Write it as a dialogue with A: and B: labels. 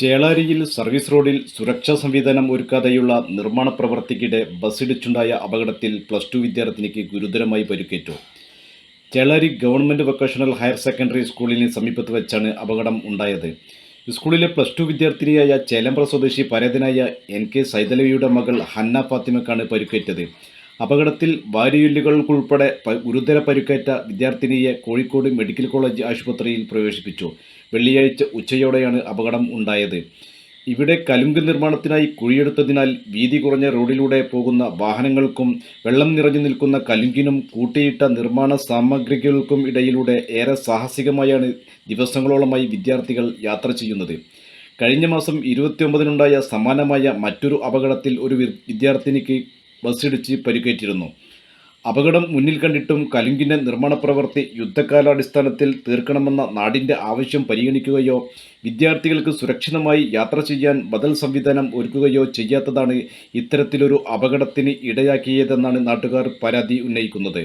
A: ചേളാരിയിൽ service റോഡിൽ സുരക്ഷാ സംവിധാനം ഒരുക്കാതെയുള്ള നിർമ്മാണ പ്രവർത്തിക്കിടെ ബസ്സിടിച്ചുണ്ടായ അപകടത്തിൽ പ്ലസ് ടു വിദ്യാർത്ഥിനിക്ക് ഗുരുതരമായി പരിക്കേറ്റു Chelari government vocational higher secondary സ്കൂളിന് സമീപത്ത് വെച്ചാണ് അപകടം ഉണ്ടായത് സ്കൂളിലെ പ്ലസ് ടു വിദ്യാർത്ഥിനിയായ ചേലമ്പ്ര സ്വദേശി പരേതനായ എൻ കെ സൈതലവിയുടെ മകൾ ഹന്ന ഫാത്തിമക്കാണ് പരിക്കേറ്റത് അപകടത്തിൽ വാരിയുല്ലുകൾക്കുൾപ്പെടെ ഗുരുതര പരിക്കേറ്റ വിദ്യാർത്ഥിനിയെ കോഴിക്കോട് മെഡിക്കൽ കോളേജ് ആശുപത്രിയിൽ പ്രവേശിപ്പിച്ചു വെള്ളിയാഴ്ച ഉച്ചയോടെയാണ് അപകടം ഉണ്ടായത് ഇവിടെ കലുങ്ക് നിർമ്മാണത്തിനായി കുഴിയെടുത്തതിനാൽ വീതി കുറഞ്ഞ റോഡിലൂടെ പോകുന്ന വാഹനങ്ങൾക്കും വെള്ളം നിറഞ്ഞു നിൽക്കുന്ന കലുങ്കിനും കൂട്ടിയിട്ട നിർമ്മാണ സാമഗ്രികൾക്കും ഇടയിലൂടെ ഏറെ സാഹസികമായാണ് ദിവസങ്ങളോളമായി വിദ്യാർത്ഥികൾ യാത്ര ചെയ്യുന്നത് കഴിഞ്ഞ മാസം ഇരുപത്തിയൊമ്പതിനുണ്ടായ സമാനമായ മറ്റൊരു അപകടത്തിൽ ഒരു വിദ്യാർത്ഥിനിക്ക് ബസ്സിടിച്ച് പരിക്കേറ്റിരുന്നു അപകടം മുന്നിൽ കണ്ടിട്ടും കലുങ്കിൻ്റെ നിർമ്മാണ പ്രവൃത്തി യുദ്ധകാലാടിസ്ഥാനത്തിൽ തീർക്കണമെന്ന നാടിൻ്റെ ആവശ്യം പരിഗണിക്കുകയോ വിദ്യാർത്ഥികൾക്ക് സുരക്ഷിതമായി യാത്ര ചെയ്യാൻ ബദൽ സംവിധാനം ഒരുക്കുകയോ ചെയ്യാത്തതാണ് ഇത്തരത്തിലൊരു അപകടത്തിന് ഇടയാക്കിയതെന്നാണ് നാട്ടുകാർ പരാതി ഉന്നയിക്കുന്നത്